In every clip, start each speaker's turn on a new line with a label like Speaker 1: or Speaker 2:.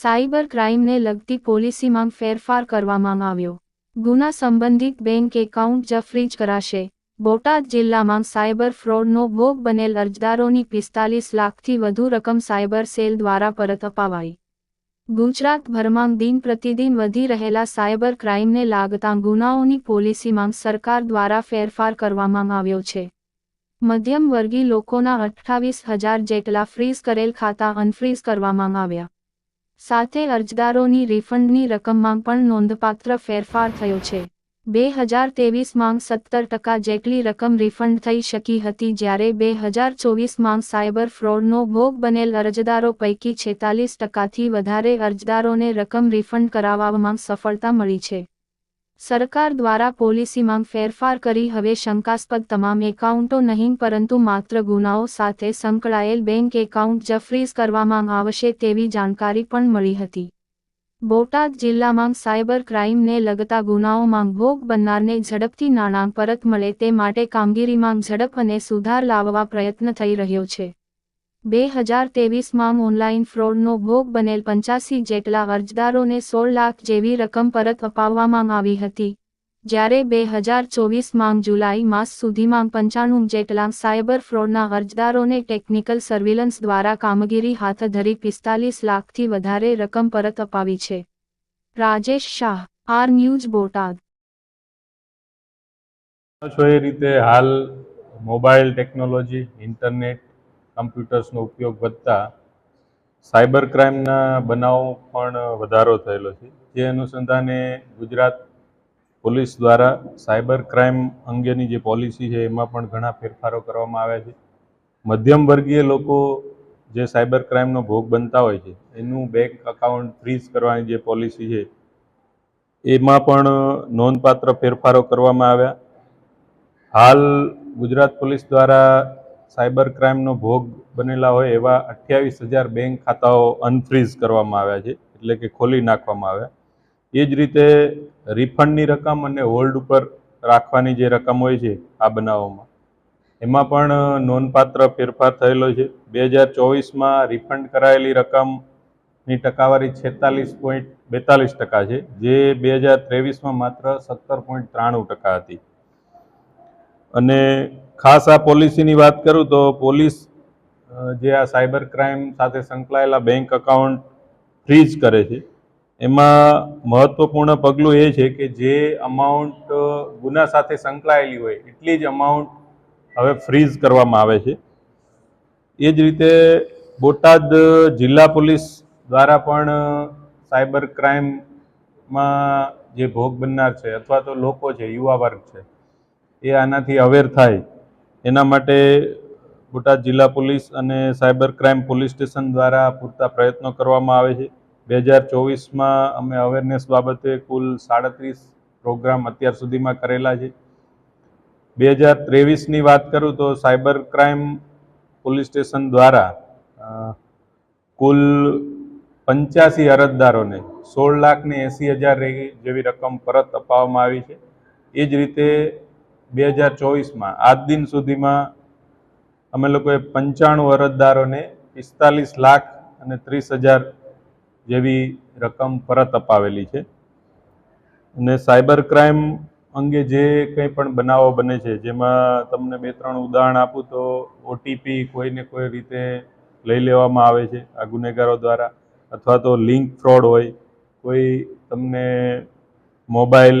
Speaker 1: Cyber ક્રાઇમને લગતી પોલિસીમાં ફેરફાર કરવામાં આવ્યો. ગુના સંબંધિત બેંક એકાઉન્ટ જ ફ્રીજ કરાશે. બોટાદ જિલ્લામાં સાયબર ફ્રોડનો ભોગ બનેલ અરજદારોની પિસ્તાલીસ લાખથી વધુ રકમ સાયબર સેલ દ્વારા પરત અપાવાઈ. ગુજરાતભરમાં દિન પ્રતિદિન વધી રહેલા સાયબર ક્રાઇમને લાગતા ગુનાઓની પોલિસીમાં સરકાર દ્વારા ફેરફાર કરવામાં આવ્યો છે. મધ્યમ વર્ગી લોકોના અઠ્ઠાવીસ હજાર જેટલા ફ્રીઝ કરેલ ખાતા અનફ્રીઝ કરવામાં આવ્યા. સાથે અરજદારોની રિફંડની રકમમાં પણ નોંધપાત્ર ફેરફાર થયો છે. બે હજાર તેવીસમાં સત્તર ટકા જેટલી રકમ રિફંડ થઈ શકી હતી જ્યારે બે હજાર ચોવીસમાં સાયબર ફ્રોડનો ભોગ બનેલ અરજદારો પૈકી છેતાલીસ ટકાથી વધારે અરજદારોને રકમ રિફંડ કરાવવામાં સફળતા મળી છે. સરકાર દ્વારા પોલિસીમાં ફેરફાર કરી હવે શંકાસ્પદ તમામ એકાઉન્ટો નહીં પરંતુ માત્ર ગુનાઓ સાથે સંકળાયેલ બેંક એકાઉન્ટ જ ફ્રીઝ કરવામાં આવશે તેવી જાણકારી પણ મળી હતી. બોટાદ જિલ્લામાં સાયબર ક્રાઇમને લગતા ગુનાઓમાં ભોગ બનનારને ઝડપથી નાણાં પરત મળે તે માટે કામગીરીમાં ઝડપ અને સુધાર લાવવા પ્રયત્ન થઈ રહ્યો છે. બે હજાર તેવીસમાં ઓનલાઈન ફ્રોડનો ભોગ બનેલ પંચ્યાસી જેટલા અરજદારોને સોળ લાખ જેવી રકમ પરત અપાવવામાં આવી હતી. જ્યારે બે હજાર ચોવીસમાં જુલાઈ માસ સુધીમાં પંચાણું જેટલા સાયબર ફ્રોડના અરજદારોને ટેકનિકલ સર્વિલન્સ દ્વારા કામગીરી હાથ ધરી પિસ્તાલીસ લાખથી વધારે રકમ પરત અપાવી છે. Rajesh Shah, R news Botad.
Speaker 2: છો એ રીતે હાલ મોબાઈલ ટેકનોલોજી, ઇન્ટરનેટ કમ્પ્યુટર્સનો ઉપયોગ વધતા સાયબર ક્રાઇમના બનાવો પણ વધારો થયેલો છે. જે અનુસંધાને ગુજરાત પોલીસ દ્વારા સાયબર ક્રાઇમ અંગેની જે પોલિસી છે, એમાં પણ ઘણા ફેરફારો કરવામાં આવ્યા છે. મધ્યમ વર્ગીય લોકો જે સાયબર ક્રાઇમનો ભોગ બનતા હોય છે, એનું બેંક અકાઉન્ટ ફ્રીઝ કરવાની જે પોલિસી છે, એમાં પણ નોંધપાત્ર ફેરફારો કરવામાં આવ્યા. હાલ ગુજરાત પોલીસ દ્વારા સાયબર ક્રાઇમનો ભોગ બનેલા હોય એવા અઠ્યાવીસ હજાર બેંક ખાતાઓ અનફ્રીઝ કરવામાં આવ્યા છે, એટલે કે ખોલી નાખવામાં આવ્યા. એ જ રીતે રિફંડની રકમ અને હોલ્ડ ઉપર રાખવાની જે રકમ હોય છે, આ બનાવોમાં. એમાં પણ નોંધપાત્ર ફેરફાર થયેલો છે. બે હજાર ચોવીસમાં રિફંડ કરાયેલી રકમની ટકાવારી છેતાલીસ પોઈન્ટ બેતાલીસ ટકા છે, જે બે હજાર ત્રેવીસમાં માત્ર સત્તર પોઈન્ટ ત્રાણું ટકા હતી. અને ખાસ આ પોલિસીની વાત કરું તો પોલીસ જે આ સાયબર ક્રાઇમ સાથે સંકળાયેલા બેંક અકાઉન્ટ ફ્રીઝ કરે છે. એમાં મહત્વપૂર્ણ પગલું એ છે કે જે અમાઉન્ટ ગુના સાથે સંકળાયેલી હોય એટલી જ અમાઉન્ટ હવે ફ્રીઝ કરવામાં આવે છે. એ જ રીતે બોટાદ જિલ્લા પોલીસ દ્વારા પણ સાયબર ક્રાઇમમાં જે ભોગ બનનાર છે અથવા તો લોકો છે, યુવા વર્ગ છે, એ આનાથી અવેર થાય. એના માટે બોટાદ જિલ્લા પોલીસ અને સાયબર ક્રાઇમ પોલીસ સ્ટેશન દ્વારા પૂરતા પ્રયત્નો કરવામાં આવે છે. બે હજાર ચોવીસમાં અમે અવેરનેસ બાબતે કુલ સાડત્રીસ પ્રોગ્રામ અત્યાર સુધીમાં કરેલા છે. બે હજાર ત્રેવીસની વાત કરું તો સાયબર ક્રાઇમ પોલીસ સ્ટેશન દ્વારા કુલ પંચ્યાસી અરજદારોને સોળ લાખને એંસી હજાર જેવી રકમ પરત અપાવવામાં આવી છે. એ જ રીતે બે હજાર ચોવીસમાં, આજ દિન સુધીમાં અમે લોકોએ પંચાણું અરજદારોને પિસ્તાલીસ લાખ અને ત્રીસ હજાર જેવી રકમ પરત અપાવેલી છે. અને સાયબર ક્રાઇમ અંગે જે કંઈ પણ બનાવો બને છે, જેમાં તમને બે ત્રણ ઉદાહરણ આપું તો ઓટીપી કોઈને કોઈ રીતે લઈ લેવામાં આવે છે આ ગુનેગારો દ્વારા, અથવા તો લિંક ફ્રોડ હોય, કોઈ તમને મોબાઈલ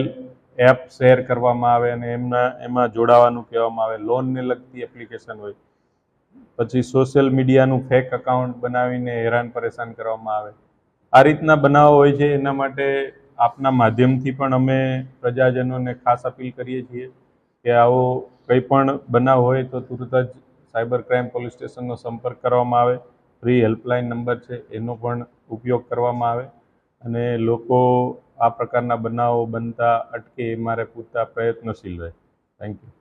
Speaker 2: એપ શેર કરવામાં આવે અને એમના, એમાં જોડાવાનું કહેવામાં આવે. લોનને લગતી એપ્લિકેશન હોય. પછી સોશિયલ મીડિયાનું ફેક અકાઉન્ટ બનાવીને હેરાન પરેશાન કરવામાં આવે. આ રીતના બનાવો હોય છે. એના માટે આપના માધ્યમથી પણ અમે પ્રજાજનોને ખાસ અપીલ કરીએ છીએ કે આવો કંઈ પણ બનાવ હોય તો તુરત જ સાયબર ક્રાઇમ પોલીસ સ્ટેશનનો સંપર્ક કરવામાં આવે. ફ્રી હેલ્પલાઇન નંબર છે. એનો પણ ઉપયોગ કરવામાં આવે. અને લોકો આ પ્રકારના બનાવો બનતા અટકે એ મારે પૂરતા પ્રયત્નશીલ રહે. Thank you